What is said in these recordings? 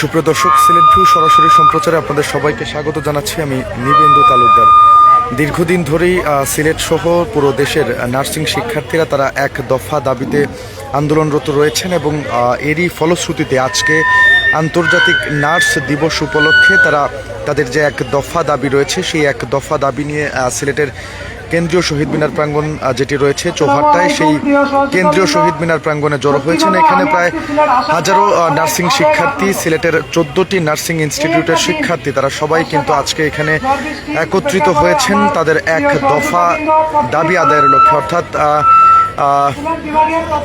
সুপ্রিয় দর্শক সিলেট ভিউ সরাসরি সম্প্রচারে আপনাদের সবাইকে স্বাগত জানাচ্ছি। আমি নিবেন্দু তালুকদার। দীর্ঘদিন ধরেই সিলেট সহ পুরো দেশের নার্সিং শিক্ষার্থীরা তারা এক দফা দাবিতে আন্দোলনরত রয়েছেন এবং এরই ফলশ্রুতিতে আজকে আন্তর্জাতিক নার্স দিবস উপলক্ষে তারা তাদের যে এক দফা দাবি রয়েছে, সেই এক দফা দাবি নিয়ে সিলেটের কেন্দ্রীয় শহীদ মিনার প্রাঙ্গণ যেটি রয়েছে চৌহাট্টায় সেই কেন্দ্রীয় শহীদ মিনার প্রাঙ্গণে জড়ো হয়েছেন। এখানে প্রায় হাজারো নার্সিং শিক্ষার্থী সিলেটের চোদ্দটি নার্সিং ইনস্টিটিউটের শিক্ষার্থী তারা সবাই কিন্তু আজকে এখানে একত্রিত হয়েছেন। তাদের এক দফা দাবি আদায়ের লক্ষ্যে। অর্থাৎ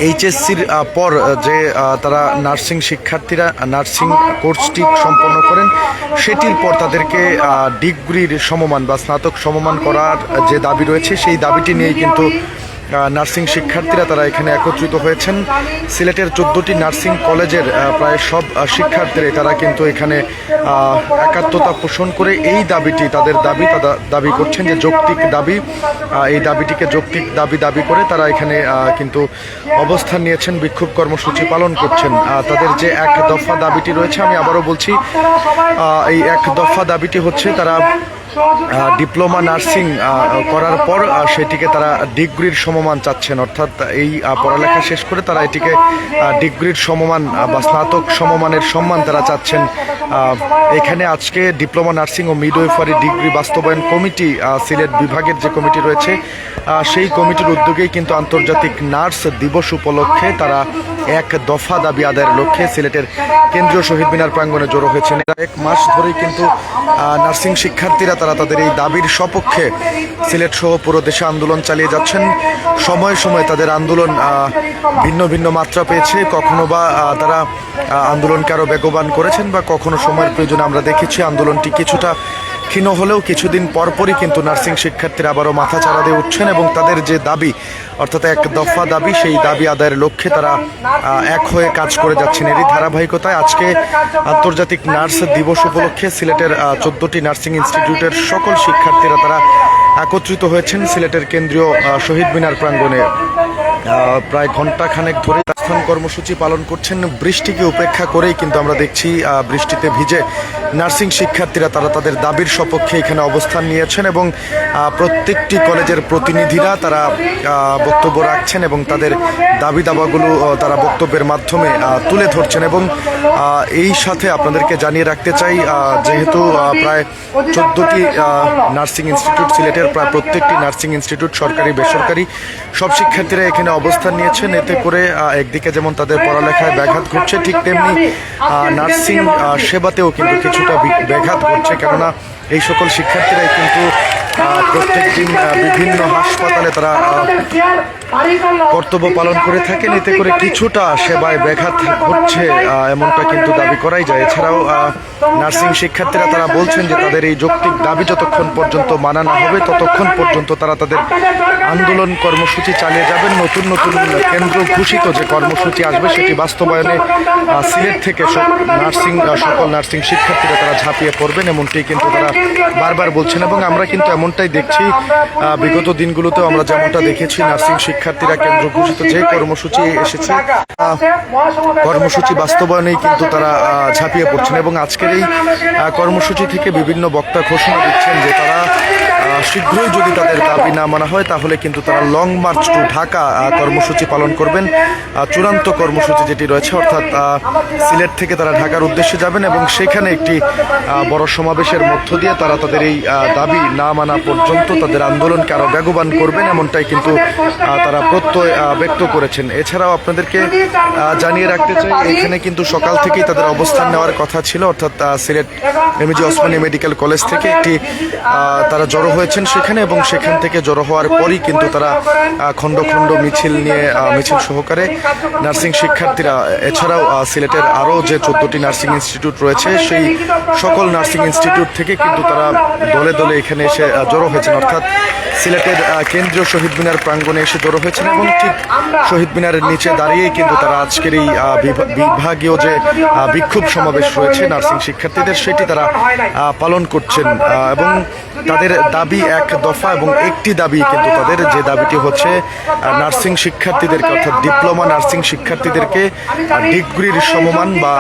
এইচএসসির পর যে তারা নার্সিং শিক্ষার্থীরা নার্সিং কোর্সটি সম্পন্ন করেন, সেটির পর তাদেরকে ডিগ্রির সমমান বা স্নাতক সমমান করার যে দাবি রয়েছে, সেই দাবিটি নিয়েই কিন্তু নার্সিং শিক্ষার্থীরা তারা এখানে একত্রিত হয়েছেন। সিলেটের চোদ্দটি নার্সিং কলেজের প্রায় সব শিক্ষার্থীরাই তারা কিন্তু এখানে একাত্মতা পোষণ করে এই দাবিটি, তাদের দাবি তারা দাবি করছেন যে যৌক্তিক দাবি এই দাবিটিকে যৌক্তিক দাবি দাবি করে তারা এখানে কিন্তু অবস্থান নিয়েছেন, বিক্ষোভ কর্মসূচি পালন করছেন। তাদের যে এক দফা দাবিটি রয়েছে, আমি আবারও বলছি এই এক দফা দাবিটি হচ্ছে তারা ডিপ্লোমা নার্সিং করার পর সেটিকে তারা ডিগ্রির সমমান চাচ্ছেন। অর্থাৎ এই পড়ালেখা শেষ করে তারা এটিকে ডিগ্রির সমমান বা স্নাতক সমমানের সম্মান তারা চাচ্ছেন। এখানে আজকে ডিপ্লোমা নার্সিং ও মিডওয়েফারি ডিগ্রি বাস্তবায়ন কমিটি সিলেট বিভাগের যে কমিটি রয়েছে আহ, সেই কমিটির উদ্যোগেই কিন্তু আন্তর্জাতিক নার্স দিবস উপলক্ষে তারা এক দফা দাবি আদায়ের লক্ষ্যে সিলেটের কেন্দ্রীয় শহীদ মিনার প্রাঙ্গণে জড়ো হয়েছেন। এক মাস ধরেই কিন্তু নার্সিং শিক্ষার্থীরা তারা তাদের এই দাবির সপক্ষে সিলেট সহ পুরো দেশে আন্দোলন চালিয়ে যাচ্ছেন। সময় সময় তাদের আন্দোলন ভিন্ন ভিন্ন মাত্রা পেয়েছে। কখনো বা তারা আন্দোলনকে আরও বেগবান করেছেন বা কখনো সময়ের প্রয়োজনে আমরা দেখেছি আন্দোলনটি কিছুটা ক্ষীণ হলেও কিছুদিন পরপরই কিন্তু নার্সিং শিক্ষার্থীরা আবারও মাথা চাড়া দিয়ে উঠছেন এবং তাদের যে দাবি, অর্থাৎ এক দফা দাবি, সেই দাবি আদায়ের লক্ষ্যে তারা এক হয়ে কাজ করে যাচ্ছেন। এরই ধারাবাহিকতায় আজকে আন্তর্জাতিক নার্স দিবস উপলক্ষে সিলেটের চোদ্দটি নার্সিং ইনস্টিটিউটের সকল শিক্ষার্থীরা তারা একত্রিত হয়েছেন। সিলেটের কেন্দ্রীয় শহীদ মিনার প্রাঙ্গণে প্রায় ঘণ্টা খানেক ধরে স্থান কর্মসূচি পালন করছেন। বৃষ্টিকে উপেক্ষা করেই কিন্তু আমরা দেখছি বৃষ্টিতে ভিজে নার্সিং শিক্ষার্থীরা তারা তাদের দাবির সপক্ষে এখানে অবস্থান নিয়েছেন এবং প্রত্যেকটি কলেজের প্রতিনিধিরা তারা বক্তব্য রাখছেন এবং তাদের দাবি দাবাগুলো তারা বক্তব্যের মাধ্যমে তুলে ধরছেন এবং এই সাথে আপনাদেরকে জানিয়ে রাখতে চাই যেহেতু প্রায় চোদ্দটি নার্সিং ইনস্টিটিউট সিলেটের প্রায় প্রত্যেকটি নার্সিং ইনস্টিটিউট সরকারি বেসরকারি সব শিক্ষার্থীরা এখানে অবস্থান নিয়েছেন। এতে করে আহ, একদিকে যেমন তাদের পড়ালেখায় ব্যাঘাত ঘটছে ঠিক তেমনি নার্সিং সেবাতেও কিন্তু কিছুটা ব্যাঘাত ঘটছে। কেননা এই সকল শিক্ষার্থীরাই কিন্তু প্রত্যেক দিন বিভিন্ন হাসপাতালে তারা কর্তব্য পালন করে থাকেন। এতে করে কিছুটা সেবায় ব্যাঘাত ঘটছে এমনটা কিন্তু দাবি করাই যায়। এছাড়াও নার্সিং শিক্ষার্থীরা তারা বলছেন যে তাদের এই যৌক্তিক দাবি যতক্ষণ পর্যন্ত মানা না হবে ততক্ষণ পর্যন্ত তারা তাদের আন্দোলন কর্মসূচি চালিয়ে যাবেন। নতুন নতুন কেন্দ্র ঘোষিত যে কর্মসূচি আসবে সেটি বাস্তবায়নে সিলেট থেকে সব নার্সিং সকল নার্সিং শিক্ষার্থীরা তারা ঝাঁপিয়ে পড়বেন এমনটি কিন্তু তারা বারবার বলছেন এবং আমরা কিন্তু এমনটাই দেখছি বিগত দিনগুলোতেও আমরা যেমনটা দেখেছি নার্সিং শিক্ষার্থীরা কেন্দ্র ঘোষিত যে কর্মসূচি এসেছে কর্মসূচি বাস্তবায়নেই কিন্তু তারা আহ, ঝাঁপিয়ে পড়ছেন এবং আজকের এই কর্মসূচি থেকে বিভিন্ন বক্তা ঘোষণা দিচ্ছেন যে তারা শীঘ্রই যদি তাদের দাবি না মানা হয়, তাহলে কিন্তু তারা লং মার্চ টু ঢাকা কর্মসূচি পালন করবেন। চূড়ান্ত কর্মসূচি যেটি রয়েছে, অর্থাৎ সিলেট থেকে তারা ঢাকার উদ্দেশ্যে যাবেন এবং সেখানে একটি বড় সমাবেশের মধ্য দিয়ে তারা তাদের এই দাবি না মানা পর্যন্ত তাদের আন্দোলনকে আরও বেগবান করবেন, এমনটাই কিন্তু তারা প্রত্যয় ব্যক্ত করেছেন। এছাড়াও আপনাদেরকে জানিয়ে রাখতে চাই, এখানে কিন্তু সকাল থেকেই তাদের অবস্থান নেওয়ার কথা ছিল, অর্থাৎ Sylhet MG Osmani medical college থেকে একটি তারা জড়ো হয়েছেন সেখানে এবং সেখান থেকে জড়ো হওয়ার পরই কিন্তু তারা খণ্ড খণ্ড মিছিল নিয়ে মিছিল সহকারে নার্সিং শিক্ষার্থীরা, এছাড়াও সিলেটের আরও যে চোদ্দটি নার্সিং ইনস্টিটিউট রয়েছে, সেই সকল নার্সিং ইনস্টিটিউট থেকে কিন্তু তারা দলে দলে এখানে এসে জড়ো হয়েছেন। অর্থাৎ সিলেটের কেন্দ্রীয় শহীদ মিনার প্রাঙ্গণে এসে জড়ো হয়েছেন এবং ঠিক শহীদ মিনারের নিচে দাঁড়িয়েই কিন্তু তারা আজকের এই বিভাগীয় যে বিক্ষোভ সমাবেশ রয়েছে নার্সিং শিক্ষার্থীদের, সেটি তারা পালন করছেন। এবং তাদের দাবি এক দফা এবং একটি দাবি, কিন্তু তাদের যে দাবিটি হচ্ছে নার্সিং শিক্ষার্থীদেরকে, অর্থাৎ ডিপ্লোমা নার্সিং শিক্ষার্থীদেরকে ডিগ্রির সমমান বা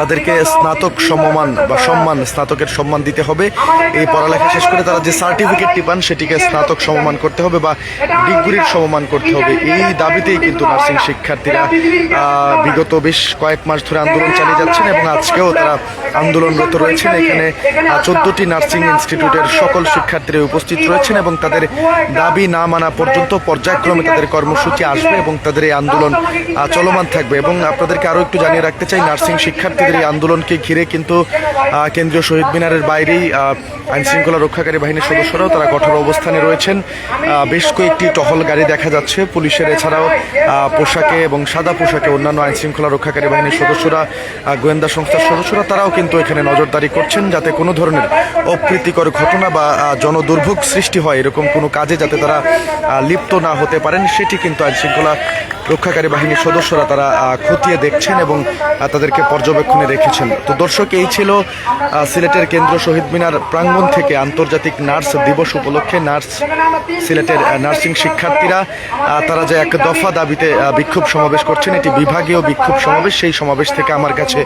তাদেরকে স্নাতক সমমান বা সম্মান, স্নাতকের সম্মান দিতে হবে। এই পড়ালেখা শেষ করে তারা যে সার্টিফিকেটটি পান, সেটিকে স্নাতক সমমান করতে হবে বা ডিগ্রির সমমান করতে হবে। এই দাবিতেই কিন্তু নার্সিং শিক্ষার্থীরা বিগত বেশ কয়েক মাস ধরে আন্দোলন চালিয়ে যাচ্ছেন এবং আজকেও তারা আন্দোলনরত রয়েছেন। এখানে চোদ্দটি নার্সিং ইনস্টিটিউটের সকল শিক্ষার্থীরা উপস্থিত রয়েছেন এবং তাদের দাবি না মানা পর্যন্ত পর্যায়ক্রমে তাদের কর্মসূচি আসবে এবং তাদের এই আন্দোলন চলমান থাকবে। এবং আপনাদেরকে আরও একটু জানিয়ে রাখতে চাই নার্সিং শিক্ষার্থীদের এই আন্দোলনকে ঘিরে কিন্তু কেন্দ্রীয় শহীদ মিনারের বাইরেই আইন শৃঙ্খলা রক্ষাকারী বাহিনীর সদস্যরাও তারা কঠোর অবস্থানে রয়েছেন। বেশ কয়েকটি টহল গাড়ি দেখা যাচ্ছে। পুলিশের এছাড়াও পোশাকে এবং সাদা পোশাকে অন্যান্য আইন শৃঙ্খলা রক্ষাকারী বাহিনীর সদস্যরা গোয়েন্দা সংস্থার সদস্যরা তারাও কিন্তু এখানে নজরদারি করছেন যাতে কোনো ধরনের অপ্রীতিকর ঘটনা বা জনদুর্ভোগ সৃষ্টি হয়, এরকম কোনো কাজে যাতে তারা লিপ্ত না হতে পারেন, সেটি কিন্তু আইন শৃঙ্খলা রক্ষাকারী বাহিনীর সদস্যরা তারা খতিয়ে দেখছেন এবং তাদেরকে পর্যবেক্ষণে রেখেছেন। তো দর্শক, এই ছিল সিলেটের কেন্দ্র শহীদ মিনার প্রাঙ্গণ থেকে আন্তর্জাতিক নার্স দিবস উপলক্ষে নার্স সিলেটের নার্সিং শিক্ষার্থীরা তারা যে এক দফা দাবিতে বিক্ষোভ সমাবেশ করছেন, এটি বিভাগীয় বিক্ষোভ সমাবেশ। সেই সমাবেশ থেকে আমার কাছে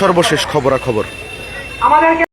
সর্বশেষ খবরাখবর।